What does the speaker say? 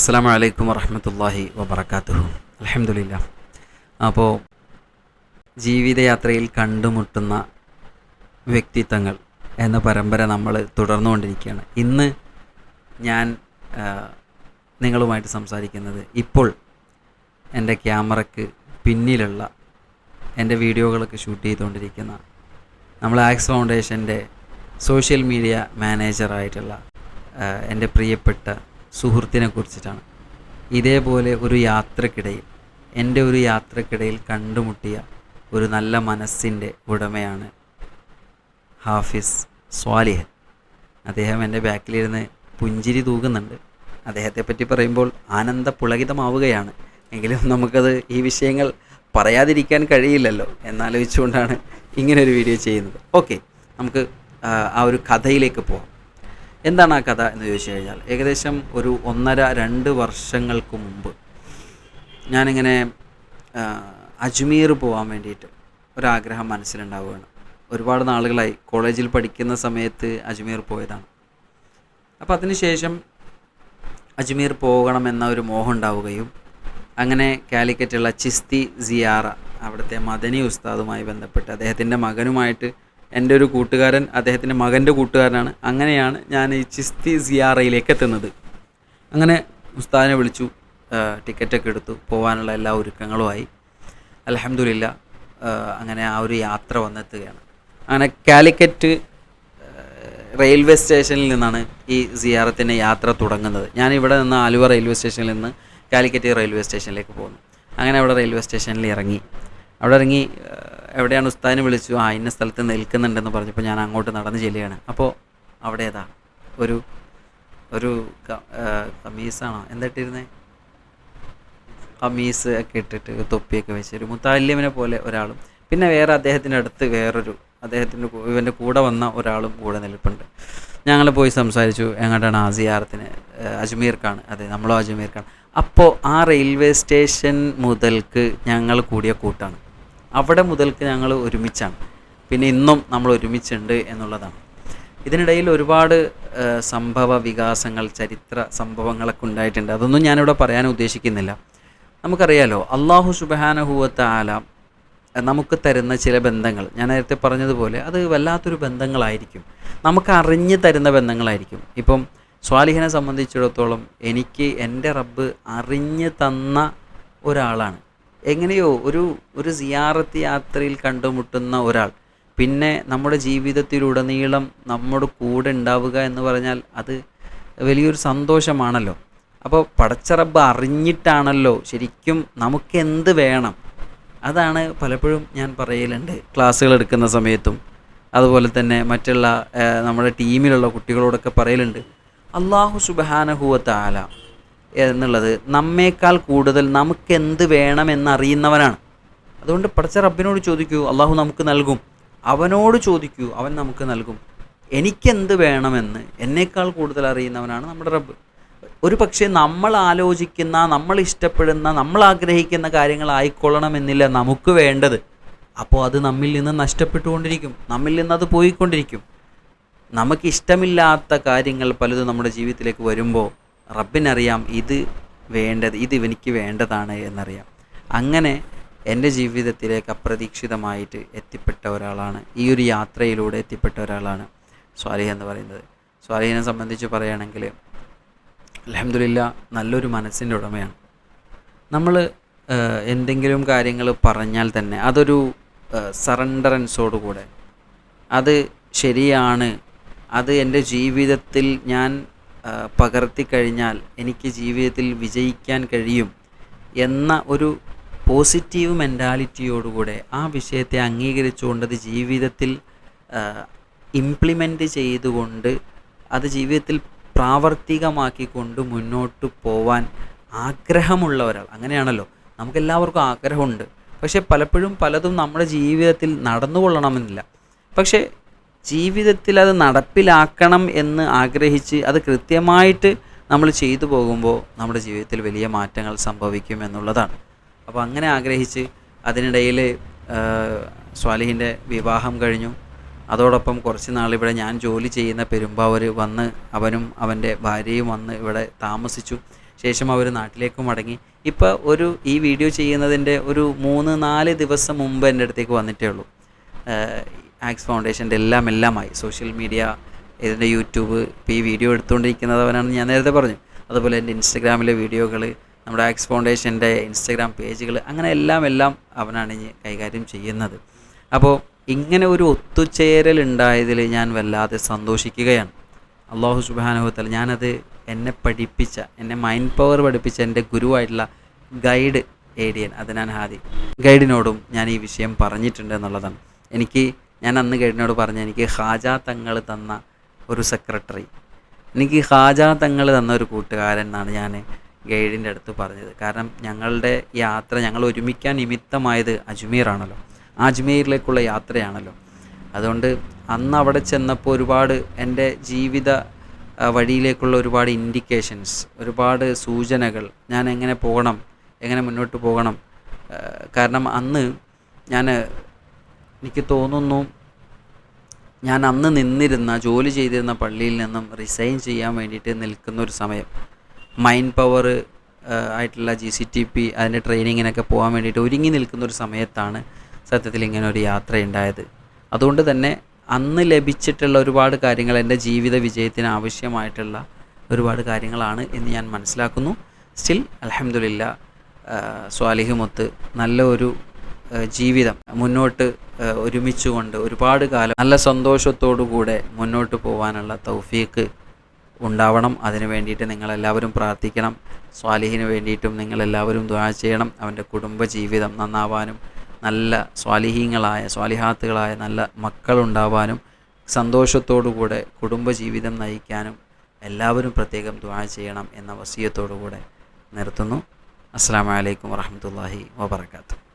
അസ്സാം വലൈക്കും വറഹമത്തല്ലാഹി വബർക്കാത്തുഹു അലഹമുല്ല അപ്പോൾ ജീവിതയാത്രയിൽ കണ്ടുമുട്ടുന്ന വ്യക്തിത്വങ്ങൾ എന്ന പരമ്പര നമ്മൾ തുടർന്നുകൊണ്ടിരിക്കുകയാണ്. ഇന്ന് ഞാൻ നിങ്ങളുമായിട്ട് സംസാരിക്കുന്നത് ഇപ്പോൾ എന്റെ ക്യാമറയ്ക്ക് പിന്നിലുള്ള എന്റെ വീഡിയോകളൊക്കെ ഷൂട്ട് ചെയ്തുകൊണ്ടിരിക്കുന്ന നമ്മൾ ആക്സ് ഫൗണ്ടേഷന്റെ സോഷ്യൽ മീഡിയ മാനേജറായിട്ടുള്ള എന്റെ പ്രിയപ്പെട്ട സുഹൃത്തിനെ കുറിച്ചിട്ടാണ് ഇതേപോലെ ഒരു യാത്രക്കിടയിൽ എന്റെ ഒരു യാത്രക്കിടയിൽ കണ്ടുമുട്ടിയ ഒരു നല്ല മനസ്സിന്റെ ഉടമയാണ് ഹാഫിസ് സ്വാലിഹൻ അദ്ദേഹം എന്റെ ബാക്കിലിരുന്ന് പുഞ്ചിരി തൂകുന്നുണ്ട്. അദ്ദേഹത്തെ പറ്റി പറയുമ്പോൾ ആനന്ദ പുളകിതമാവുകയാണ് എങ്കിലും നമുക്കത് ഈ വിഷയങ്ങൾ പറയാതിരിക്കാൻ കഴിയില്ലല്ലോ എന്നാലോചിച്ചുകൊണ്ടാണ് ഇങ്ങനൊരു വീഡിയോ ചെയ്യുന്നത്. ഓക്കെ നമുക്ക് ആ, ഒരു കഥയിലേക്ക് പോകാം എന്താണ് ആ കഥ എന്ന് ചോദിച്ചു കഴിഞ്ഞാൽ ഏകദേശം ഒരു ഒന്നര രണ്ട് വർഷങ്ങൾക്ക് മുമ്പ് ഞാനിങ്ങനെ അജ്മീർ പോകാൻ വേണ്ടിയിട്ട് ഒരാഗ്രഹം മനസ്സിലുണ്ടാവുകയാണ്. ഒരുപാട് നാളുകളായി കോളേജിൽ പഠിക്കുന്ന സമയത്ത് അജ്മീർ പോയതാണ്. അപ്പോൾ അതിനുശേഷം അജ്മീർ പോകണമെന്ന ഒരു മോഹം ഉണ്ടാവുകയും അങ്ങനെ കാലിക്കറ്റുള്ള ചിസ്തി സിയാറ അവിടുത്തെ മദനി ഉസ്താദുമായി ബന്ധപ്പെട്ട് അദ്ദേഹത്തിന്റെ മകനുമായിട്ട് എന്റെ ഒരു കൂട്ടുകാരൻ അദ്ദേഹത്തിന്റെ മകന്റെ കൂട്ടുകാരനാണ്. അങ്ങനെയാണ് ഞാൻ ഈ ചിസ്തി സിയാറയിലേക്ക് എത്തുന്നത്. അങ്ങനെ ഉസ്താദിനെ വിളിച്ചു ടിക്കറ്റൊക്കെ എടുത്തു പോകാനുള്ള എല്ലാ ഒരുക്കങ്ങളുമായി അലഹമില്ല അങ്ങനെ ആ ഒരു യാത്ര വന്നെത്തുകയാണ്. അങ്ങനെ കാലിക്കറ്റ് റെയിൽവേ സ്റ്റേഷനിൽ നിന്നാണ് ഈ സിയാറത്തിന്റെ യാത്ര തുടങ്ങുന്നത്. ഞാൻ ഇവിടെ നിന്ന് ആലുവ റെയിൽവേ സ്റ്റേഷനിൽ നിന്ന് കാലിക്കറ്റ് റെയിൽവേ സ്റ്റേഷനിലേക്ക് പോകുന്നു. അങ്ങനെ അവിടെ റെയിൽവേ സ്റ്റേഷനിൽ ഇറങ്ങി. അവിടെ ഇറങ്ങി എവിടെയാണ് ഉസ്താദിനെ വിളിച്ചു? ആ ഇന്ന സ്ഥലത്ത് നിൽക്കുന്നുണ്ടെന്ന് പറഞ്ഞപ്പോൾ ഞാൻ അങ്ങോട്ട് നടന്ന് ചെല്ലുകയാണ്. അപ്പോൾ അവിടെ ഏതാ? ഒരു ഒരു കമീസാണോ? എന്തായിട്ടിരുന്നേ കമീസ് ഒക്കെ ഇട്ടിട്ട് തൊപ്പിയൊക്കെ വെച്ച് ഒരു മുത്താല്യമിനെ പോലെ ഒരാളും. പിന്നെ വേറെ അദ്ദേഹത്തിന്റെ അടുത്ത് വേറൊരു അദ്ദേഹത്തിന്റെ ഇവന്റെ കൂടെ വന്ന ഒരാളും കൂടെ നിൽപ്പുണ്ട്. ഞങ്ങൾ പോയി സംസാരിച്ചു എങ്ങോട്ടാണ് ആസിയാറത്തിന് അജ്മീർക്കാണ്. അതെ നമ്മളും അജ്മീർക്കാണ്. അപ്പോൾ ആ റെയിൽവേ സ്റ്റേഷൻ മുതൽക്ക് ഞങ്ങൾ കൂടിയ കൂട്ടാണ്. അവിടെ മുതൽക്ക് ഞങ്ങൾ ഒരുമിച്ചാണ്. പിന്നെ ഇന്നും നമ്മൾ ഒരുമിച്ചുണ്ട് എന്നുള്ളതാണ്. ഇതിനിടയിൽ ഒരുപാട് സംഭവ വികാസങ്ങൾ ചരിത്ര സംഭവങ്ങളൊക്കെ ഉണ്ടായിട്ടുണ്ട്. അതൊന്നും ഞാനിവിടെ പറയാൻ ഉദ്ദേശിക്കുന്നില്ല. നമുക്കറിയാലോ അള്ളാഹു സുബാനഹുവത്ത ആല നമുക്ക് തരുന്ന ചില ബന്ധങ്ങൾ ഞാൻ നേരത്തെ പറഞ്ഞതുപോലെ അത് വല്ലാത്തൊരു ബന്ധങ്ങളായിരിക്കും. നമുക്ക് അറിഞ്ഞ് തരുന്ന ബന്ധങ്ങളായിരിക്കും. ഇപ്പം സ്വാലിഹിനെ സംബന്ധിച്ചിടത്തോളം എനിക്ക് എന്റെ റബ്ബ് അറിഞ്ഞ് തന്ന ഒരാളാണ്. എങ്ങനെയോ ഒരു ഒരു സിയാറത്ത് യാത്രയിൽ കണ്ടുമുട്ടുന്ന ഒരാൾ. പിന്നെ നമ്മുടെ ജീവിതത്തിലുടനീളം നമ്മുടെ കൂടെ ഉണ്ടാവുക എന്ന് പറഞ്ഞാൽ അത് വലിയൊരു സന്തോഷമാണല്ലോ. അപ്പോൾ പടച്ചറബ് അറിഞ്ഞിട്ടാണല്ലോ ശരിക്കും നമുക്ക് എന്ത് വേണം. അതാണ് പലപ്പോഴും ഞാൻ പറയലുണ്ട് ക്ലാസ്സുകൾ എടുക്കുന്ന സമയത്തും. അതുപോലെ തന്നെ മറ്റുള്ള നമ്മുടെ ടീമിലുള്ള കുട്ടികളോടൊക്കെ പറയലുണ്ട്. അള്ളാഹു സുബാനഹുവത്ത ആല എന്നുള്ളത് നമ്മേക്കാൾ കൂടുതൽ നമുക്ക് എന്ത് വേണമെന്നറിയുന്നവനാണ്. അതുകൊണ്ട് പഠിച്ച റബ്ബിനോട് ചോദിക്കൂ അള്ളാഹു നമുക്ക് നൽകും. അവനോട് ചോദിക്കൂ അവൻ നമുക്ക് നൽകും. എനിക്കെന്ത് വേണമെന്ന് എന്നേക്കാൾ കൂടുതൽ അറിയുന്നവനാണ് നമ്മുടെ റബ്ബ്. ഒരു പക്ഷേ നമ്മൾ ആലോചിക്കുന്ന നമ്മൾ ഇഷ്ടപ്പെടുന്ന നമ്മൾ ആഗ്രഹിക്കുന്ന കാര്യങ്ങൾ ആയിക്കൊള്ളണമെന്നില്ല നമുക്ക് വേണ്ടത്. അപ്പോൾ അത് നമ്മിൽ നിന്ന് നഷ്ടപ്പെട്ടുകൊണ്ടിരിക്കും. നമ്മിൽ നിന്ന് അത് പോയിക്കൊണ്ടിരിക്കും. നമുക്ക് ഇഷ്ടമില്ലാത്ത കാര്യങ്ങൾ പലതും നമ്മുടെ ജീവിതത്തിലേക്ക് വരുമ്പോൾ റബ്ബിനറിയാം ഇത് വേണ്ടത് ഇത് എനിക്ക് വേണ്ടതാണ് എന്നറിയാം. അങ്ങനെ എന്റെ ജീവിതത്തിലേക്ക് അപ്രതീക്ഷിതമായിട്ട് എത്തിപ്പെട്ട ഒരാളാണ്. ഈ ഒരു യാത്രയിലൂടെ എത്തിപ്പെട്ട ഒരാളാണ് സ്വാലിഹ് എന്ന് പറയുന്നത്. സ്വാലിഹിനെ സംബന്ധിച്ച് പറയുകയാണെങ്കിൽ അലഹമില്ല നല്ലൊരു മനസ്സിന്റെ ഉടമയാണ്. നമ്മൾ എന്തെങ്കിലും കാര്യങ്ങൾ പറഞ്ഞാൽ തന്നെ അതൊരു സറണ്ടറൻസോടുകൂടെ. അത് ശരിയാണ്. അത് എന്റെ ജീവിതത്തിൽ ഞാൻ പകർത്തി കഴിഞ്ഞാൽ എനിക്ക് ജീവിതത്തിൽ വിജയിക്കാൻ കഴിയും എന്ന ഒരു പോസിറ്റീവ് മെന്റാലിറ്റിയോടുകൂടെ ആ വിഷയത്തെ അംഗീകരിച്ചുകൊണ്ട് അത് ജീവിതത്തിൽ ഇംപ്ലിമെന്റ് ചെയ്തുകൊണ്ട് അത് ജീവിതത്തിൽ പ്രാവർത്തികമാക്കിക്കൊണ്ട് മുന്നോട്ട് പോവാൻ ആഗ്രഹമുള്ള ഒരാൾ. അങ്ങനെയാണല്ലോ. നമുക്കെല്ലാവർക്കും ആഗ്രഹമുണ്ട്. പക്ഷേ പലപ്പോഴും പലതും നമ്മുടെ ജീവിതത്തിൽ നടന്നുകൊള്ളണമെന്നില്ല. പക്ഷേ ജീവിതത്തിൽ അത് നടപ്പിലാക്കണം എന്ന് ആഗ്രഹിച്ച് അത് കൃത്യമായിട്ട് നമ്മൾ ചെയ്തു പോകുമ്പോൾ നമ്മുടെ ജീവിതത്തിൽ വലിയ മാറ്റങ്ങൾ സംഭവിക്കും എന്നുള്ളതാണ്. അപ്പോൾ അങ്ങനെ ആഗ്രഹിച്ച് അതിനിടയിൽ സ്വാലിഹിന്റെ വിവാഹം കഴിഞ്ഞു. അതോടൊപ്പം കുറച്ച് നാൾ ഇവിടെ ഞാൻ ജോലി ചെയ്യുന്ന പെരുമ്പാവൂർ വന്ന് അവനും അവന്റെ ഭാര്യയും വന്ന് ഇവിടെ താമസിച്ചു. ശേഷം അവർ നാട്ടിലേക്ക് മടങ്ങി. ഇപ്പോൾ ഒരു ഈ വീഡിയോ ചെയ്യുന്നതിന്റെ ഒരു മൂന്ന് നാല് ദിവസം മുമ്പ് എന്റെ അടുത്തേക്ക് വന്നിട്ടേ ഉള്ളൂ. ആക്സ് ഫൗണ്ടേഷന്റെ എല്ലാം എല്ലാമായി. സോഷ്യൽ മീഡിയ ഇതിന്റെ യൂട്യൂബ് ഇപ്പോൾ ഈ വീഡിയോ എടുത്തുകൊണ്ടിരിക്കുന്നതവനാണ് ഞാൻ നേരത്തെ പറഞ്ഞു അതുപോലെ എന്റെ ഇൻസ്റ്റഗ്രാമിലെ വീഡിയോകൾ നമ്മുടെ ആക്സ് ഫൗണ്ടേഷന്റെ ഇൻസ്റ്റഗ്രാം പേജുകൾ അങ്ങനെ എല്ലാം എല്ലാം അവനാണ് കൈകാര്യം ചെയ്യുന്നത്. അപ്പോൾ ഇങ്ങനെ ഒരു ഒത്തുചേരൽ ഉണ്ടായതിൽ ഞാൻ വല്ലാതെ സന്തോഷിക്കുകയാണ്. അള്ളാഹു സുബാനുഭവത്തൽ ഞാനത് എന്നെ പഠിപ്പിച്ച എന്നെ മൈൻഡ് പവർ പഠിപ്പിച്ച എന്റെ ഗുരുവായിട്ടുള്ള ഗൈഡ് ഏഡിയൻ അതിനാൻ ഹാദി. ഗൈഡിനോടും ഞാൻ ഈ വിഷയം പറഞ്ഞിട്ടുണ്ട് എന്നുള്ളതാണ്. എനിക്ക് ഞാൻ അന്ന് കേട്ടിനോട് പറഞ്ഞു എനിക്ക് ഹാജ തങ്ങൾ തന്ന ഒരു സെക്രട്ടറി എനിക്ക് ഹാജ തങ്ങൾ തന്ന ഒരു കൂട്ടുകാരൻ എന്നാണ് ഞാൻ ഗൈഡിന്റെ അടുത്ത് പറഞ്ഞത്. കാരണം ഞങ്ങളുടെ യാത്ര ഞങ്ങൾ ഒരുമിക്കാൻ നിമിത്തമായത് അജ്മീറാണല്ലോ അജ്മീറിലേക്കുള്ള യാത്രയാണല്ലോ. അതുകൊണ്ട് അന്ന് അവിടെ ചെന്നപ്പോൾ ഒരുപാട് എന്റെ ജീവിത വഴിയിലേക്കുള്ള ഒരുപാട് ഇൻഡിക്കേഷൻസ് ഒരുപാട് സൂചനകൾ ഞാൻ എങ്ങനെ പോകണം എങ്ങനെ മുന്നോട്ട് പോകണം കാരണം അന്ന് ഞാൻ എനിക്ക് തോന്നുന്നു ഞാൻ അന്ന് നിന്നിരുന്ന ജോലി ചെയ്തിരുന്ന പള്ളിയിൽ നിന്നും റിസൈൻ ചെയ്യാൻ വേണ്ടിയിട്ട് നിൽക്കുന്ന ഒരു സമയം. മൈൻഡ് പവർ ആയിട്ടുള്ള ജി സി ടി പി അതിന്റെ ട്രെയിനിങ്ങിനൊക്കെ പോകാൻ വേണ്ടിയിട്ട് ഒരുങ്ങി നിൽക്കുന്ന ഒരു സമയത്താണ് സത്യത്തിൽ ഇങ്ങനെ ഒരു യാത്ര ഉണ്ടായത് അതുകൊണ്ട് തന്നെ അന്ന് ലഭിച്ചിട്ടുള്ള ഒരുപാട് കാര്യങ്ങൾ എന്റെ ജീവിത വിജയത്തിന് ആവശ്യമായിട്ടുള്ള ഒരുപാട് കാര്യങ്ങളാണ് എന്ന് ഞാൻ മനസ്സിലാക്കുന്നു. സ്റ്റിൽ അലഹമുല്ല സ്വാലിഹുമൊത്ത് നല്ല ഒരു ജീവിതം മുന്നോട്ട് ഒരുമിച്ചുകൊണ്ട് ഒരുപാട് കാലം നല്ല സന്തോഷത്തോടു കൂടെ മുന്നോട്ട് പോകാനുള്ള തൗഫീക്ക് ഉണ്ടാവണം. അതിനു വേണ്ടിയിട്ട് നിങ്ങളെല്ലാവരും പ്രാർത്ഥിക്കണം. സ്വാലിഹിന് വേണ്ടിയിട്ടും നിങ്ങളെല്ലാവരും ദ്വാ ചെയ്യണം. അവന്റെ കുടുംബജീവിതം നന്നാവാനും നല്ല സ്വാലിഹീങ്ങളായ സ്വാലിഹാത്തുകളായ നല്ല മക്കളുണ്ടാവാനും സന്തോഷത്തോടു കൂടെ കുടുംബജീവിതം നയിക്കാനും എല്ലാവരും പ്രത്യേകം ദ്വാ ചെയ്യണം എന്ന വസീയത്തോടു കൂടെ നിർത്തുന്നു. അസ്സാം വലൈക്കും വാഹമത്തല്ലാഹി വാബർക്കാത്തു